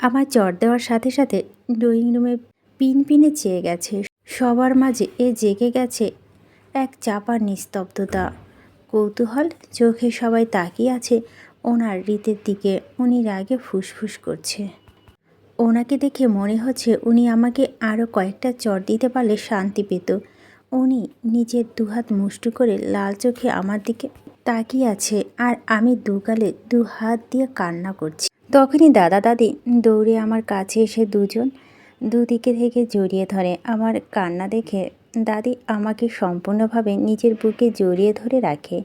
আমার চট দেওয়ার সাথে সাথে ড্রয়িং রুমে পিন পিনে চেয়ে গেছে। সবার মাঝে এ জেগে গেছে এক চাপা নিস্তব্ধতা। কৌতূহল, চোখে সবাই তাকিয়ে আছে ওনার রীতের দিকে, উনি রাগে ফুসফুস করছে। ওনাকে দেখে মনে হচ্ছে উনি আমাকে আরও কয়েকটা চট দিতে পারলে শান্তি পেত। উনি নিজের দুহাত মুষ্টি করে লাল চোখে আমার দিকে তাকিয়ে আছে আর আমি দুগালে দু হাত দিয়ে কান্না করছি। তখনই দাদা দাদি দৌড়ে আমার কাছে এসে দুজন দুদিকে থেকে জড়িয়ে ধরে আমার কান্না দেখে দাদি আমাকে সম্পূর্ণভাবে নিজের বুকে জড়িয়ে ধরে রাখে।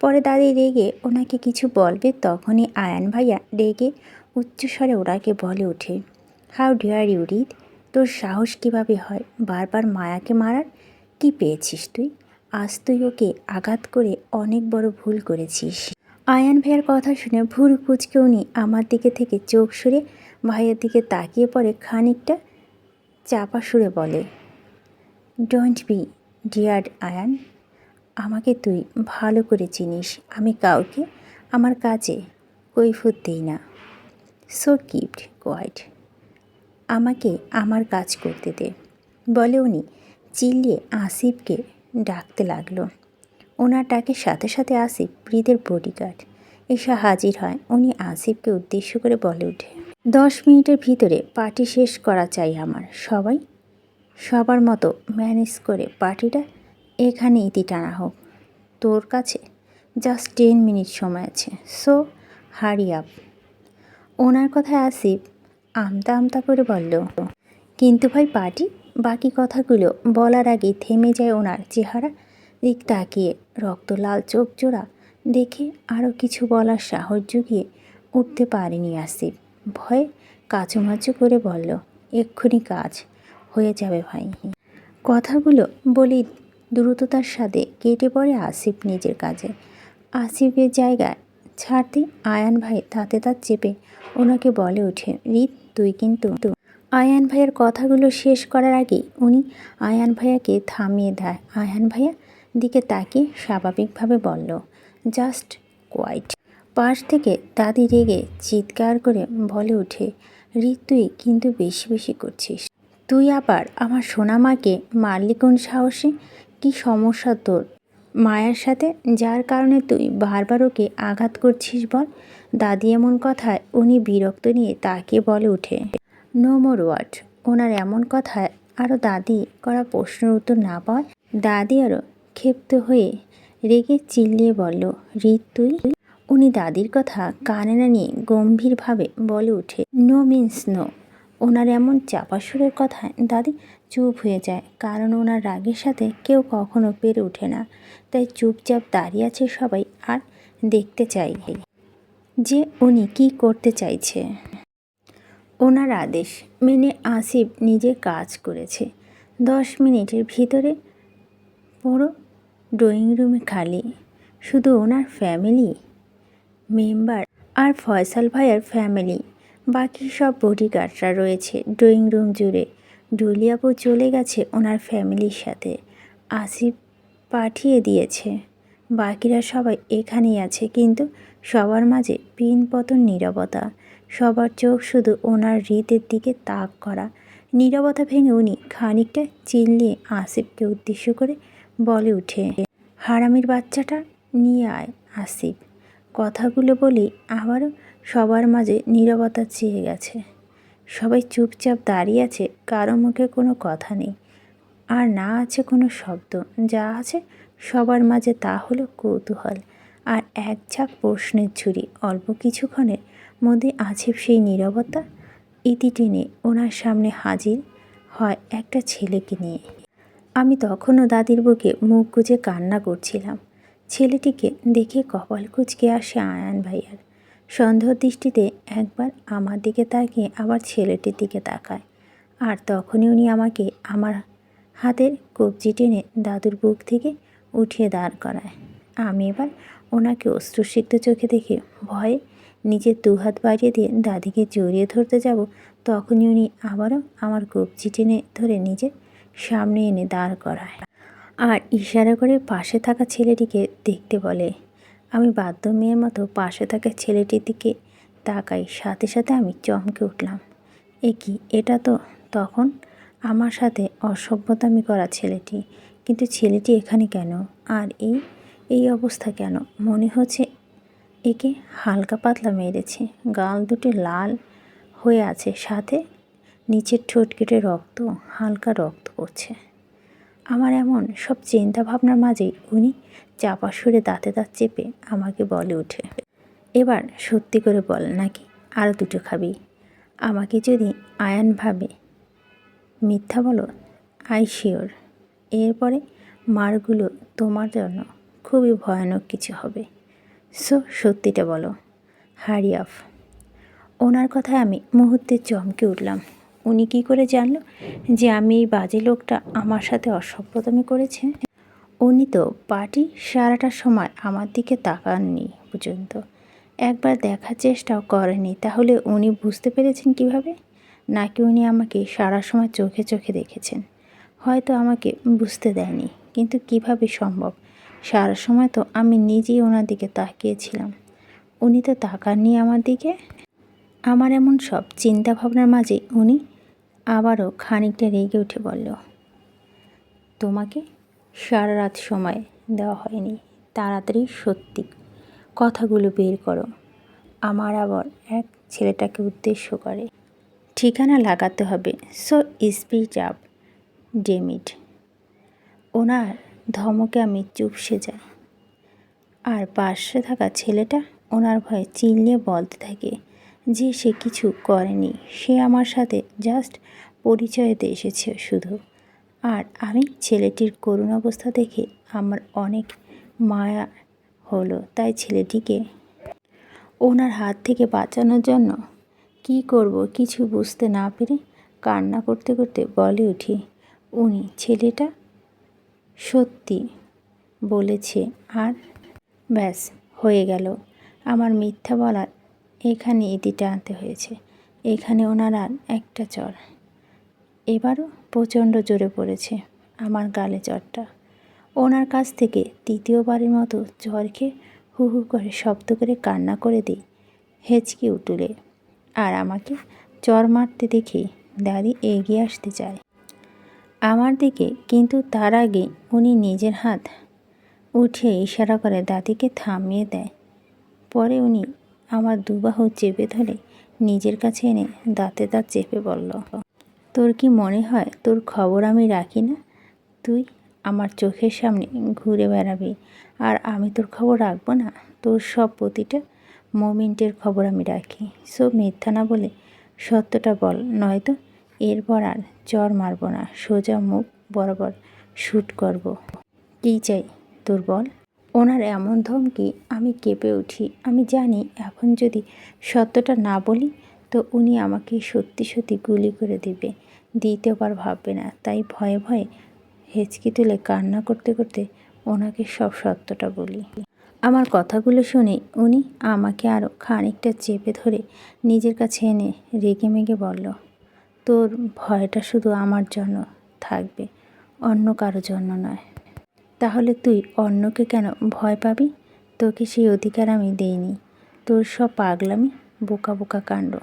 পরে দাদি রেগে ওনাকে কিছু বলবে তখনই আয়ান ভাইয়া রেগে উচ্চস্বরে ওনাকে বলে ওঠে হাউ ডিয়ার ইউ রিদ? তোর সাহস কীভাবে হয়? বারবার মায়াকে মারার? কি পেয়েছিস তুই? আজ তুই ওকে আঘাত করে অনেক বড় ভুল করেছিস। আয়ান ভাইয়ার কথা শুনে ভুল কুচকে উনি আমার দিকে থেকে চোখ সরে ভাইয়ের দিকে তাকিয়ে পড়ে খানিকটা চাপা সুরে বলে ডোন্ট বি ডিয়ার আয়ান, আমাকে তুই ভালো করে চিনিস। আমি কাউকে আমার কাজে কৈফত দিই না। সো কিপ্ট কোয়াইট আমাকে আমার কাজ করতে দে। বলে উনি চিল্লিয়ে আসিফকে ডাকতে লাগল। ওনার ডাকের সাথে সাথে আসিফ ব্রিদের বডিগার্ড এসে হাজির হয়। উনি আসিফকে উদ্দেশ্য করে বলে ওঠে, দশ মিনিটের ভিতরে পার্টি শেষ করা চাই আমার। সবাই? সবার মতো ম্যানেজ করে পার্টিটা এখানে ইতি টানা হোক। তোর কাছে জাস্ট টেন মিনিট সময় আছে। সো হারি আপ ওনার কথায় আসিফ আমতা আমতা করে বলল, কিন্তু ভাই পার্টি বাকি কথাগুলো বলার আগে থেমে যায় ওনার চেহারা। দিক তাকিয়ে রক্ত লাল চোখ জোড়া দেখে আরও কিছু বলার সাহস জুগিয়ে উঠতে পারেনি আসিফ। ভয়ে কাচুমাচু করে বলল, এক্ষুনি কাজ হয়ে যাবে ভাই। কথাগুলো বলি দ্রুততার সাথে কেটে পড়ে আসিফ নিজের কাজে। আসিফের জায়গায় ছাড়তে আয়ান ভাই তাতে তার চেপে ওনাকে বলে ওঠে, রিত, তুই কিন্তু আয়ান ভাইয়ের কথাগুলো শেষ করার আগে উনি আয়ান ভাইয়াকে থামিয়ে দেয়। আয়ান ভাইয়া দিকে তাকিয়ে স্বাভাবিকভাবে বলল, জাস্ট কোয়াইট। পাশ থেকে দাদি রেগে চিৎকার করে বলে ওঠে, রিত, তুই কিন্তু বেশি বেশি করছিস। তুই আবার আমার সোনামাকে মারলি কোন সাহসে? কি সমস্যা তোর? মায়ের সাথে যার কারণে তুই বারবার ওকে আঘাত করছিস বল? দাদি এমন কথায় উনি বিরক্ত নিয়ে তাকে বলে উঠে নো মোর ওয়ার্ড। ওনার এমন কথায় আরও দাদি করা প্রশ্নের উত্তর না পায় দাদি আরও ক্ষিপ্ত হয়ে রেগে চিল্লিয়ে বলল রিত তুই? উনি দাদির কথা কানে না নিয়ে গম্ভীরভাবে বলে ওঠে নো মিন্স নো ওনার এমন চাপা সুরের কথায় দাদি চুপ হয়ে যায়, কারণ ওনার রাগের সাথে কেউ কখনো পেরে ওঠে না। তাই চুপচাপ দাঁড়িয়ে আছে সবাই আর দেখতে চাই যে উনি কি করতে চাইছে। ওনার আদেশ মেনে আসিফ নিজে কাজ করেছে। দশ মিনিটের ভিতরে পুরো ড্রয়িং রুমে খালি? শুধু ওনার ফ্যামিলি? মেম্বার আর ফয়সাল ভাইয়ার ফ্যামিলি? বাকি সব বডিগার্ডরা রয়েছে ড্রয়িং রুম জুড়ে। ডুলিয়াপু চলে গেছে ওনার ফ্যামিলির সাথে। আসিফ পাঠিয়ে দিয়েছে। বাকিরা সবাই এখানেই আছে, কিন্তু সবার মাঝে পিন পতন নীরবতা। সবার চোখ শুধু ওনার হৃদের দিকে তাক করা। নীরবতা ভেঙে উনি খানিকটা চিল্লিয়ে আসিফকে উদ্দেশ্য করে বলে উঠে। হারামির বাচ্চাটা নিয়ে আয়, আসিফ। কথাগুলো বলেই আবারও সবার মাঝে নীরবতা চেয়ে গেছে। সবাই চুপচাপ দাঁড়িয়ে আছে, কারও মুখে কোনো কথা নেই। আর না আছে কোনো শব্দ, যা আছে সবার মাঝে তা হলো কৌতূহল। আর এক ঝাঁক প্রশ্নের ছুরি অল্প কিছুক্ষণের মধ্যে আছে সেই নীরবতা ইতি টেনে ওনার সামনে হাজির হয় একটা ছেলেকে নিয়ে। আমি তখনও দাদির বুকে মুখ গুজে কান্না করছিলাম। ছেলেটিকে দেখে কপাল কুচকে আসে আয়ান ভাইয়ার। সন্দেহ দৃষ্টিতে একবার আমার দিকে তাকিয়ে আবার ছেলেটির দিকে তাকায়। আর তখনই উনি আমাকে আমার হাতের কবজি টেনে দাদুর বুক থেকে উঠিয়ে দাঁড় করায়। আমি এবার ওনাকে অশ্রুসিক্ত চোখে দেখে ভয়ে নিজের দুহাত বাড়িয়ে দিয়ে দাদিকে জড়িয়ে ধরতে যাব, তখনই উনি আবারও আমার কবজি টেনে ধরে নিজের সামনে এনে দাঁড় করায়। আর ইশারা করে পাশে থাকা ছেলেটিকে দেখতে বলে, আমি বাধ্য মেয়ের মতো পাশে থাকা ছেলেটির দিকে তাকাই, সাথে সাথে আমি চমকে উঠলাম। এ কি, এটা তো তখন আমার সাথে অসভ্যতামি করা ছেলেটি, কিন্তু ছেলেটি এখানে কেন? আর এই এই অবস্থা কেন? মনে হচ্ছে একে হালকা পাতলা মেরেছে, গাল দুটি লাল হয়ে আছে, সাথে নিচের ঠোঁট কেটে রক্ত, হালকা রক্ত। পড়ছে আমার এমন সব চিন্তা ভাবনার মাঝেই উনি চাপা সুরে দাঁতে দাঁত চেপে আমাকে বলে উঠে এবার সত্যি করে বল নাকি আরও দুটো খাবি? আমাকে যদি আয়ান ভাবে, মিথ্যা বলো, আই শিওর। এরপরে মারগুলো তোমার জন্য খুবই ভয়ানক কিছু হবে। সো সত্যিটা বলো হারি অফ ওনার কথায় আমি মুহূর্তে চমকে উঠলাম। উনি কি করে জানলো? যে আমি এই বাজে লোকটা আমার সাথে অসভ্যতামি করেছে? উনি তো পার্টি সারাটার সময় আমার দিকে তাকাননি পর্যন্ত। একবার দেখার চেষ্টাও করেনি। তাহলে উনি বুঝতে পেরেছেন কীভাবে? নাকি উনি আমাকে সারা সময় চোখে চোখে দেখেছেন? হয়তো আমাকে বুঝতে দেয়নি। কিন্তু কীভাবে সম্ভব? সারা সময় তো আমি নিজেই ওনার দিকে তাকিয়েছিলাম। উনি তো তাকাননি আমার দিকে? আমার এমন সব চিন্তা ভাবনার মাঝে উনি আবারও খানিকটা রেগে উঠে বলল, তোমাকে সারা রাত সময় দেওয়া হয়নি, তাড়াতাড়ি সত্যি কথাগুলো বের করো। আমার আবার এক ছেলেটাকে উদ্দেশ্য করে। ঠিকানা লাগাতে হবে। So speak up, dammit. ওনার ধমকে আমি চুপসে যাই। আর পাশে থাকা ছেলেটা ওনার ভয়ে চিল্লিয়ে বলতে থাকে যে সে কিছু করেনি, সে আমার সাথে জাস্ট পরিচয়তে এসেছে শুধু। আর আমি ছেলেটির করুণ অবস্থা দেখে আমার অনেক মায়া হলো, তাই ছেলেটিকে ওনার হাত থেকে বাঁচানোর জন্য কি করব কিছু বুঝতে না পেরে কান্না করতে করতে বলে উঠি, উনি ছেলেটা সত্যি বলেছে, আর ব্যাস হয়ে গেল। আমার মিথ্যা বলার এখানে ইতি টানতে হয়েছে। এখানে ওনার আর একটা চর। এবারও প্রচণ্ড জোরে পড়েছে আমার গালে চরটা। ওনার কাছ থেকে তৃতীয়বারের মতো জ্বরকে হু হু করে শব্দ করে কান্না করে দিই, হেঁচকি উটুলে আর আমাকে চর মারতে দেখে দাদি এগিয়ে আসতে চায়। আমার দিকে কিন্তু তার আগে উনি নিজের হাত উঠিয়ে ইশারা করে দাদিকে থামিয়ে দেয়। পরে উনি আমার দুবাহু চেপে ধরে নিজের কাছে এনে দাঁতে দাঁত চেপে বলল, তোর কি মনে হয় তোর খবর আমি রাখি না? তুই আমার চোখের সামনে ঘুরে বেড়াবি আর আমি তোর খবর রাখব না? তোর সব প্রতিটা মোমেন্টের খবর আমি রাখি। সব মিথ্যা না বলে সত্যটা বল, নয়তো এরপর আর চর মারব না, সোজা মুখ বরাবর শ্যুট করব। কী চাই তোর বল? ওনার এমন ধমকি আমি কেঁপে উঠি। আমি জানি এখন যদি সত্যটা না বলি, তো উনি আমাকে সত্যি সত্যি গুলি করে দেবে। দ্বিতীয়বার ভাববে না। তাই ভয়ে ভয়ে হেঁচকি তুলে কান্না করতে করতে ওনাকে সব সত্যটা বলি। আমার কথাগুলো শুনে উনি আমাকে আরও খানিকটা চেপে ধরে নিজের কাছে এনে রেগে মেগে বলল, তোর ভয়টা শুধু আমার জন্য থাকবে, অন্য কারও জন্য নয়। তাহলে তুই অন্যকে কেন ভয় পাবি? তোকে সেই অধিকার আমি দেইনি। তোর সব পাগলামি, বোকা বোকা কাণ্ড।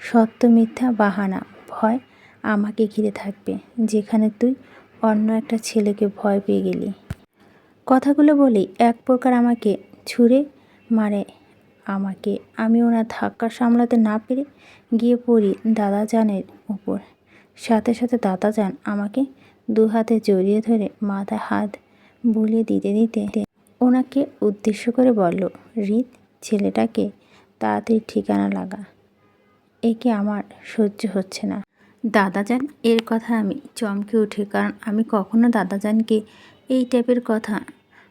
সত্য, মিথ্যা, বাহানা, ভয় আমাকে ঘিরে থাকবে, যেখানে তুই অন্য একটা ছেলেকে ভয় পেয়ে গেলি। কথাগুলো বলেই এক প্রকার আমাকে ছুঁড়ে মারে। আমাকে, আমি ওনার ধাক্কা সামলাতে না পেরে গিয়ে পড়ি দাদা দাদাজানের উপর। সাথে সাথে দাদাজান আমাকে দু হাতে জড়িয়ে ধরে মাথা হাত বুলিয়ে দিতে দিতে ওনাকে উদ্দেশ্য করে বলল, রিত, ছেলেটাকে তাড়াতাড়ি ঠিকানা লাগা। একে আমার সহ্য হচ্ছে না। দাদাজান এর কথা আমি চমকে উঠি, কারণ আমি কখনো দাদাজানকে এই টাইপের কথা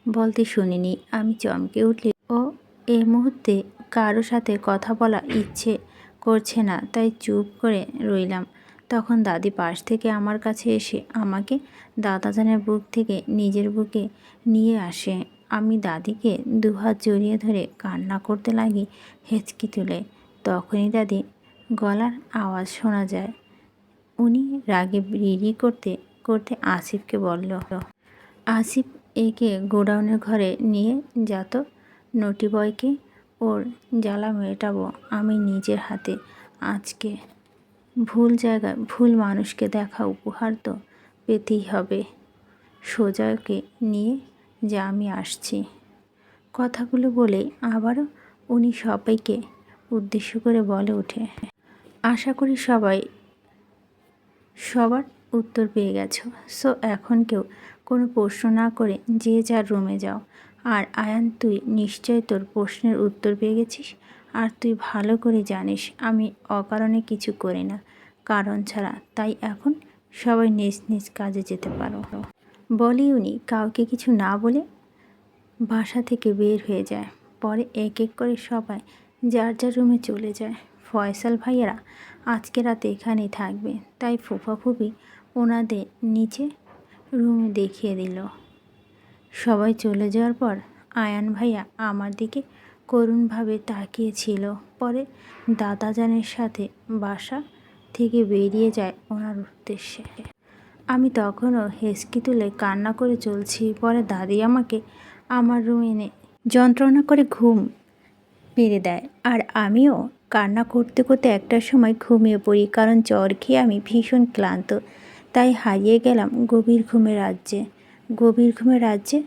বলতে শুনিনি। আমি চমকে উঠলে, ও এই মুহূর্তে কারও সাথে কথা বলা ইচ্ছে করছে না, তাই চুপ করে রইলাম। তখন দাদি পাশ থেকে আমার কাছে এসে আমাকে দাদাজানের বুক থেকে নিজের বুকে নিয়ে আসে। আমি দাদিকে দুহাত জড়িয়ে ধরে কান্না করতে লাগি, হেঁচকি তুলে। তখনই দাদি গলার আওয়াজ শোনা যায়। উনি রাগে রিরি করতে করতে আসিফকে বলল, আসিফ একে গোডাউনের ঘরে নিয়ে যেত নটি বয়কে ওর জ্বালা মেটাবো। আমি নিজের হাতে আজকে ভুল জায়গায় ভুল মানুষকে দেখা উপহার তো পেতেই হবে। সোজাকে নিয়ে যে আমি আসছি। কথাগুলো বলে আবারও উনি সবাইকে উদ্দেশ্য করে বলে ওঠে। আশা করি সবাই সবার উত্তর পেয়ে গেছো। সো এখন কেউ কোনো প্রশ্ন না করে যে যার রুমে যাও। আর আয়ান, তুই নিশ্চয় তোর প্রশ্নের উত্তর পেয়ে গেছিস। আর তুই ভালো করে জানিস, আমি অকারণে কিছু করি না। কারণ ছাড়া তাই এখন সবাই নিজ নিজ কাজে যেতে পারো। বলি উনি কাউকে কিছু না বলে বাসা থেকে বের হয়ে যায়। পরে এক এক করে সবাই যার যার রুমে চলে যায়। ফয়সাল ভাইয়েরা আজকে রাতে এখানেই থাকবে। তাই ফুফা ফুফি ওনাদের নিচে রুমে দেখিয়ে দিল। সবাই চলে যাওয়ার পর আয়ান ভাইয়া আমার দিকে করুণভাবে তাকিয়েছিল পরে দাদাজানের সাথে বাসা থেকে বেরিয়ে যায় ওনার উদ্দেশ্যে। আমি তখনও হেসকি তুলে কান্না করে চলছি, পরে দাদি আমাকে আমার রুমে এনে যন্ত্রণা করে ঘুম পেরে দেয়। আর আমিও কান্না করতে করতে একটা সময় ঘুমিয়ে পড়ি, কারণ জ্বর খেয়ে আমি ভীষণ ক্লান্ত। তাই হারিয়ে গেলাম গভীর ঘুমের রাজ্যে। গভীর ঘুমের রাজ্যে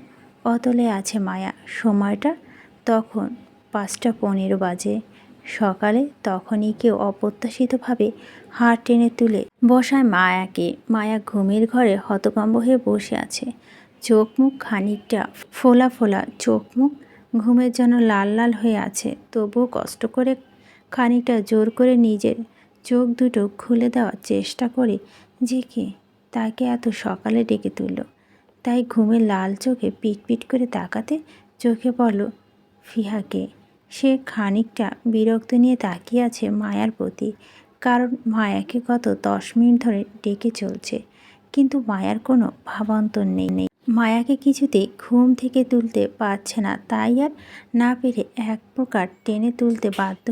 অতলে আছে মায়া। সময়টা তখন পাঁচটা পনেরো বাজে। সকালে তখনই কেউ অপ্রত্যাশিতভাবে হাড় টেনে তুলে বসায় মায়াকে। মায়া ঘুমের ঘরে হতকম্ব হয়ে বসে আছে। চোখ মুখ খানিকটা ফোলা ফোলা চোখ মুখ ঘুমের জন্য লাল লাল হয়ে আছে। তবুও কষ্ট করে খানিকটা জোর করে নিজের চোখ দুটো খুলে দেওয়ার চেষ্টা করে যে কে, তাকে এত সকালে ডেকে তুলল। তাই ঘুমে লাল চোখে পিট পিট করে তাকাতে চোখে পড়ল ফিহাকে। সে খানিকটা বিরক্ত নিয়ে তাকিয়ে আছে মায়ার প্রতি, কারণ মায়াকে গত দশ মিনিট ধরে ডেকে চলছে, কিন্তু মায়ার কোনো ভাবান্তর নেই। নেই মায়াকে কিছুতে ঘুম থেকে তুলতে পারছে না, তাই আর না পেরে এক প্রকার টেনে তুলতে বাধ্য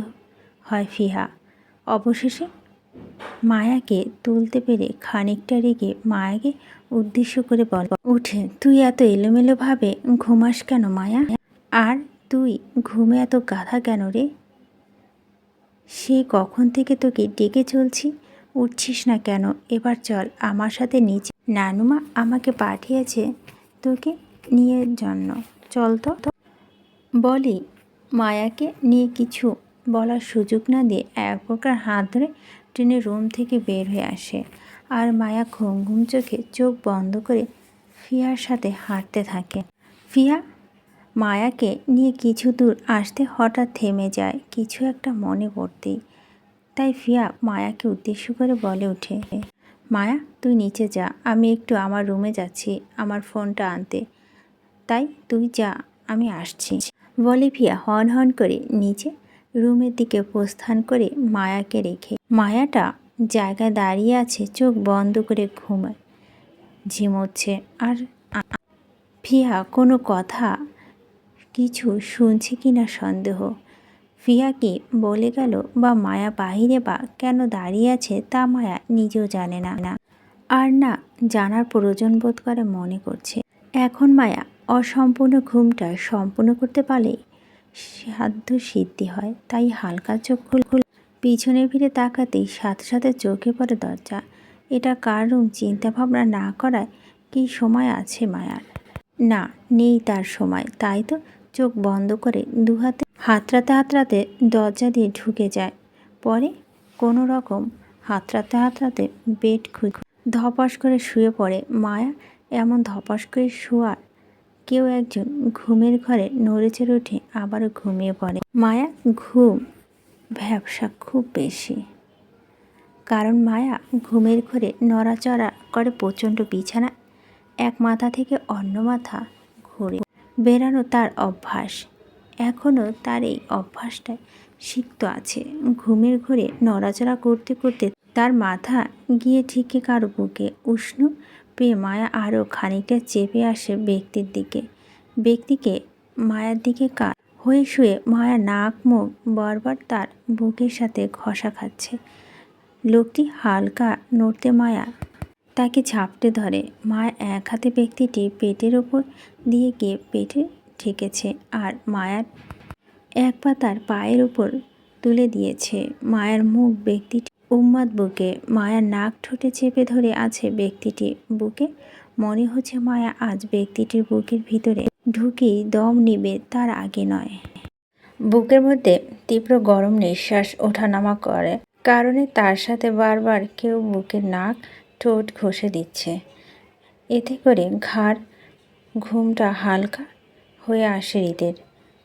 হয় ফিহা। অবশেষে মায়াকে তুলতে পেরে খানিকটা রেগে মায়াকে উদ্দেশ্য করে বল উঠে তুই এত এলোমেলোভাবে ঘুমাস কেন মায়া? আর তুই ঘুমে এত গাধা কেন রে? সে কখন থেকে তোকে ডেকে চলছি? উঠছিস না কেন? এবার চল, আমার সাথে নিচে নানুমা আমাকে পাঠিয়েছে তোকে নিয়ে জন্য। চল তো। বলি, মায়াকে নিয়ে কিছু বলার সুযোগ না দিয়ে এক প্রকার হাত ধরে ট্রেনের রুম থেকে বের হয়ে আসে। আর মায়া ঘুম ঘুম চোখে চোখ বন্ধ করে ফিয়ার সাথে হাঁটতে থাকে। ফিয়া মায়াকে নিয়ে কিছু দূর আসতে হঠাৎ থেমে যায়, কিছু একটা মনে পড়তেই তাই ফিয়া মায়াকে উদ্দেশ্য করে বলে ওঠে, মায়া, তুই নিচে যা, আমি একটু আমার রুমে যাচ্ছি, আমার ফোনটা আনতে। তাই তুই যা, আমি আসছি। বলে ফিয়া হন হন করে নিচে রুমের দিকে প্রস্থান করে মায়াকে রেখে। মায়াটা জায়গায় দাঁড়িয়ে আছে, চোখ বন্ধ করে ঘুমায়। ঝিমোচ্ছে, আর ফিয়া কোনো কথা কিছু শুনছে কি না সন্দেহ। ফিয়া কি বলে গেল, বা মায়া বাহিরে বা কেন দাঁড়িয়ে আছে তা মায়া নিজেও জানে না। না আর না, জানার প্রয়োজন বোধ করে মনে করছে। এখন মায়া অসম্পূর্ণ ঘুমটা সম্পূর্ণ করতে পারলে সাধ্য সিদ্ধি হয়, তাই হালকা চোখ খুল। পিছনে ফিরে তাকাতেই সাথে সাথে চোখে পড়ে দরজা। এটা কার রুম? চিন্তাভাবনা না করায় কি সময় আছে মায়ার? না, নেই তার সময়, তাই তো? চোখ বন্ধ করে দু হাতে হাতড়াতে হাতড়াতে দরজা দিয়ে ঢুকে যায়। পরে কোনো রকম হাতড়াতে হাতড়াতে বেড খুঁজে ধপাস করে শুয়ে পড়ে। মায়া এমন ধপাস করে শোয়ার কেউ একজন ঘুমের ঘরে নড়ে চড়ে উঠে আবারও ঘুমিয়ে পড়ে। মায়া ঘুম ব্যবসা খুব বেশি। কারণ মায়া ঘুমের ঘরে নড়াচড়া করে প্রচণ্ড বিছানা, এক মাথা থেকে অন্য মাথা ঘুরে বেরানো তার অভ্যাস। এখনও তার এই অভ্যাসটায় সিক্ত আছে। ঘুমের ঘরে নড়াচড়া করতে করতে তার মাথা গিয়ে ঠিকই কারও বুকে উষ্ণ পেয়ে মায়া আরও খানিকটা চেপে আসে ব্যক্তির দিকে। ব্যক্তিকে মায়ার দিকে কার হয়ে শুয়ে মায়া নাক, মুখ বারবার তার বুকের সাথে ঘষা খাচ্ছে। লোকটি হালকা নড়তে মায়া তাকে ধরে। মা এক হাতে ব্যক্তিটি পেটের ওপর দিয়ে গিয়ে পেটে ঠেকেছে আর মায়ার এক পা তার পায়ের উপর তুলে দিয়েছে। মায়ার মুখ ব্যক্তিটি উম্মাদ বুকে, মায়ার নাক ঠোঁটে চেপে ধরে আছে ব্যক্তিটি বুকে। মনে হচ্ছে মায়া আজ ব্যক্তিটির বুকের ভিতরে ঢুকেই দম নিবে, তার আগে নয়। বুকের মধ্যে তীব্র গরম নিঃশ্বাস ওঠানামা করে, কারণে তার সাথে বারবার কেউ বুকের নাক ঠোঁট ঘষে দিচ্ছে। এতে করে ঘাড়, ঘুমটা হালকা হয়ে আসে হৃদের।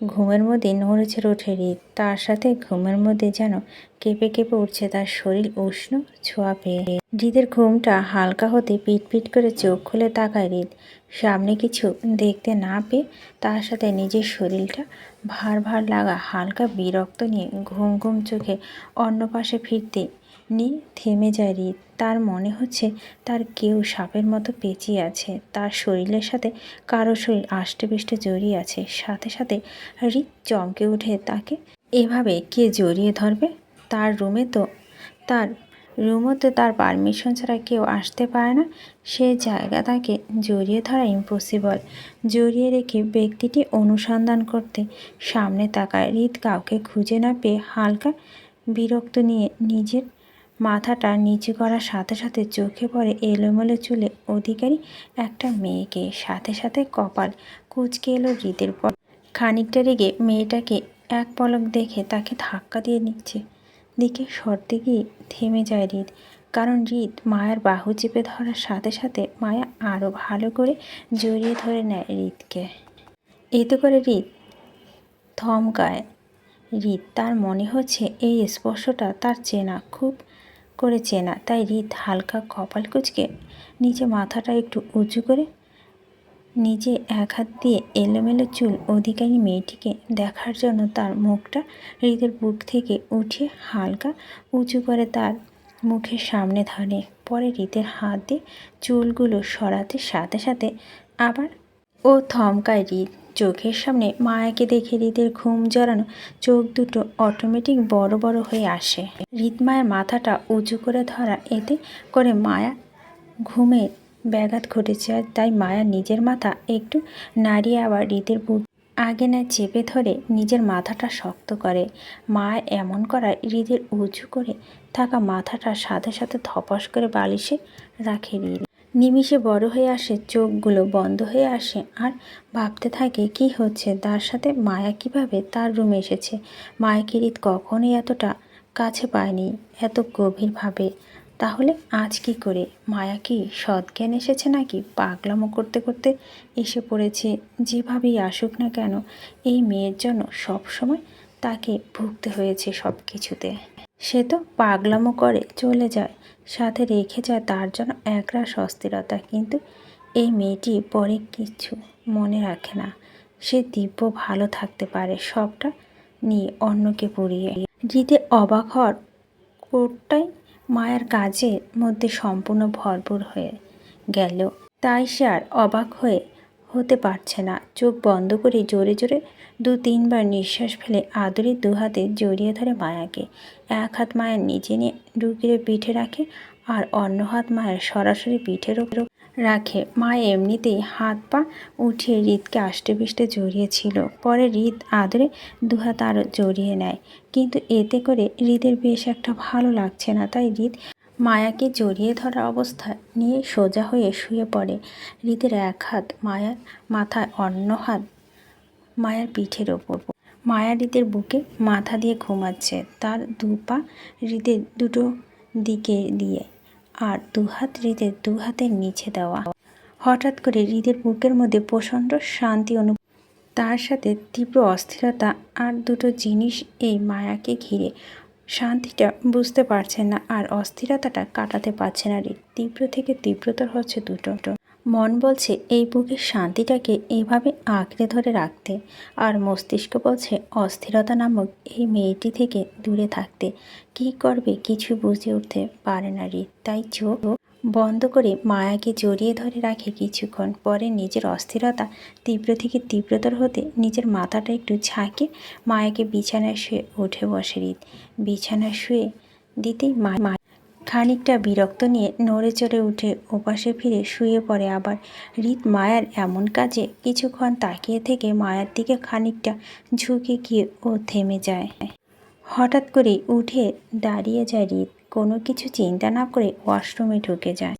ঘুমের মধ্যে নড়েছে ওঠে হৃদ। তার সাথে ঘুমের মধ্যে যেন কেঁপে কেঁপে উঠছে তার শরীর উষ্ণ ছোঁয়া পেয়ে। হৃদের ঘুমটা হালকা হতে পিট পিট করে চোখ খুলে তাকায় হৃদ। সামনে কিছু দেখতে না পেয়ে তার সাথে নিজের শরীরটা ভার ভার লাগা হালকা বিরক্ত নিয়ে ঘুম ঘুম চোখে অন্য পাশে ফিরতে নিয়ে থেমে যায় হৃদ তার মনে হচ্ছে তার কেউ সাপের মতো পেঁচিয়ে আছে। তার শরীরের সাথে কারও শরীর আষ্টে পিষ্টে জড়িয়ে আছে। সাথে সাথে হৃদ চমকে উঠে তাকে। এভাবে কে জড়িয়ে ধরবে? তার রুমে তো তার রুমও তো তার পারমিশন ছাড়া কেউ আসতে পারে না। সে জায়গা তাকে জড়িয়ে ধরা ইম্পসিবল জড়িয়ে রেখে ব্যক্তিটি অনুসন্ধান করতে সামনে তাকায়। হৃদ কাউকে খুঁজে না পেয়ে হালকা বিরক্ত নিয়ে নিজের মাথাটা নিচু করার সাথে সাথে চোখে পড়ে এলোমেলো চুলে অধিকারী একটা মেয়েকে, সাথে সাথে কপাল কুচকে এলো হৃদের পর। খানিকটা রেগে মেয়েটাকে এক পলক দেখে তাকে ধাক্কা দিয়ে নিচ্ছে। দিকে সরতে গিয়ে থেমে যায় হৃদ কারণ হৃদ মায়ের বাহু চেপে ধরার সাথে সাথে মায়া আরও ভালো করে জড়িয়ে ধরে নেয় হৃদকে এতে করে হৃদ থমকায়। হৃদ তার মনে হচ্ছে এই স্পর্শটা তার চেনা খুব করে চেনা তাই হৃদ হালকা কপাল কুচকে নিচে মাথাটা একটু উঁচু করে নিজে এক হাত দিয়ে এলোমেলো চুল অধিকারী মেয়েটিকে দেখার জন্য তার মুখটা হৃদের বুক থেকে উঠে হালকা উঁচু করে তার মুখের সামনে ধরে। পরে হৃদের হাত দিয়ে চুলগুলো সরাতে সাথে সাথে আবার ও থমকায় হৃদ চোখের সামনে মায়াকে দেখে হৃদের ঘুম জড়ানো চোখ দুটো অটোমেটিক বড় বড় হয়ে আসে। হৃদ মায়ের মাথাটা উঁচু করে ধরা, এতে করে মায়া ঘুমের ব্যাঘাত ঘটেছে আর তাই মায়া নিজের মাথা একটু নাড়িয়ে আবার হৃদের বুক আগে না চেপে ধরে নিজের মাথাটা শক্ত করে। মা এমন করায় হৃদের উঁচু করে থাকা মাথাটা সাথে সাথে ধপাস করে বালিশে রাখে হৃদ। নিমিষে বড় হয়ে আসে, চোখগুলো বন্ধ হয়ে আসে আর ভাবতে থাকে কি হচ্ছে, তার সাথে মায়া কীভাবে তার রুমে এসেছে? মায়াকে হৃদ কখনোই এতটা কাছে পায়নি, এত গভীরভাবে। তাহলে আজ কি করে? মায়া কি সৎজ্ঞান এসেছে নাকি? পাগলামো করতে করতে এসে পড়েছে, যেভাবেই আসুক না কেন, এই মেয়ের জন্য সব সময় তাকে ভুগতে হয়েছে সব কিছুতে সে তো পাগলামো করে চলে যায়। সাথে রেখে যায়, তার জন্য একরাশ অস্থিরতা। কিন্তু এই মেয়েটি পরে কিছু মনে রাখে না। সে দিব্য ভালো থাকতে পারে, সবটা নিয়ে অন্যকে পুড়িয়ে। জিতে অবাক হওয়ার কোটটাই মায়ের কাজের মধ্যে সম্পূর্ণ ভরপুর হয়ে গেল। তাই সে আর অবাক হয়ে হতে পারছে না। চোখ বন্ধ করে জোরে জোরে দু তিনবার নিঃশ্বাস ফেলে আদরের দু হাতে জড়িয়ে ধরে মায়াকে। এক হাত মায়ের নিচে নিয়ে ডুকিয়ে পিঠে রাখে আর অন্য হাত মায়ের সরাসরি পিঠের ওপর রাখে। মা এমনিতেই হাত পা উঠিয়ে হৃদকে আষ্টে পিষ্টে জড়িয়েছিল পরে হৃদ আদরে দুহাত আরও জড়িয়ে নেয়। কিন্তু এতে করে হৃদের বেশ একটা ভালো লাগছে না। তাই হৃদ মায়াকে জড়িয়ে ধরা অবস্থায় নিয়ে সোজা হয়ে শুয়ে পড়ে হৃদের এক হাত মায়ার মাথায় অন্য হাত মায়ার পিঠের ওপর। মায়া হৃদের বুকে মাথা দিয়ে ঘুমাচ্ছে। তার দু পা হৃদের দুটো দিকে দিয়ে আর দুহাত হৃদের দু হাতের নিচে দেওয়া। হঠাৎ করে হৃদের বুকের মধ্যে প্রচণ্ড শান্তি অনু তার সাথে তীব্র অস্থিরতা আর দুটো জিনিস এই মায়াকে ঘিরে শান্তিটা বুঝতে পারছেন না আর অস্থিরতাটা কাটাতে পারছে না রে। তীব্র থেকে তীব্রতর হচ্ছে দুটো মন বলছে, এই বুকের শান্তিটাকে এইভাবে আঁকড়ে ধরে রাখতে। আর মস্তিষ্ক বলছে, অস্থিরতা নামক এই মেয়েটি থেকে দূরে থাকতে। কি করবে কিছু বুঝে উঠতে পারে না রে। তাই চোখ বন্ধ করে মায়াকে জড়িয়ে ধরে রাখে কিছুক্ষণ পরে নিজের অস্থিরতা তীব্র থেকে তীব্রতর হতে নিজের মাথাটা একটু ঝাঁকে মায়াকে বিছানায় শুয়ে উঠে বসে রিত। বিছানায় শুয়ে দিতেই মা খানিকটা বিরক্ত নিয়ে নড়ে চড়ে উঠে ওপাশে ফিরে শুয়ে পড়ে আবার। রিত মায়ার এমন কাজে কিছুক্ষণ তাকিয়ে থেকে মায়ার দিকে খানিকটা ঝুঁকে গিয়ে ও থেমে যায়। হঠাৎ করে উঠে দাঁড়িয়ে যায় রিত। কোনো কিছু চিন্তা না করে ওয়াশরুমে ঢুকে যায়।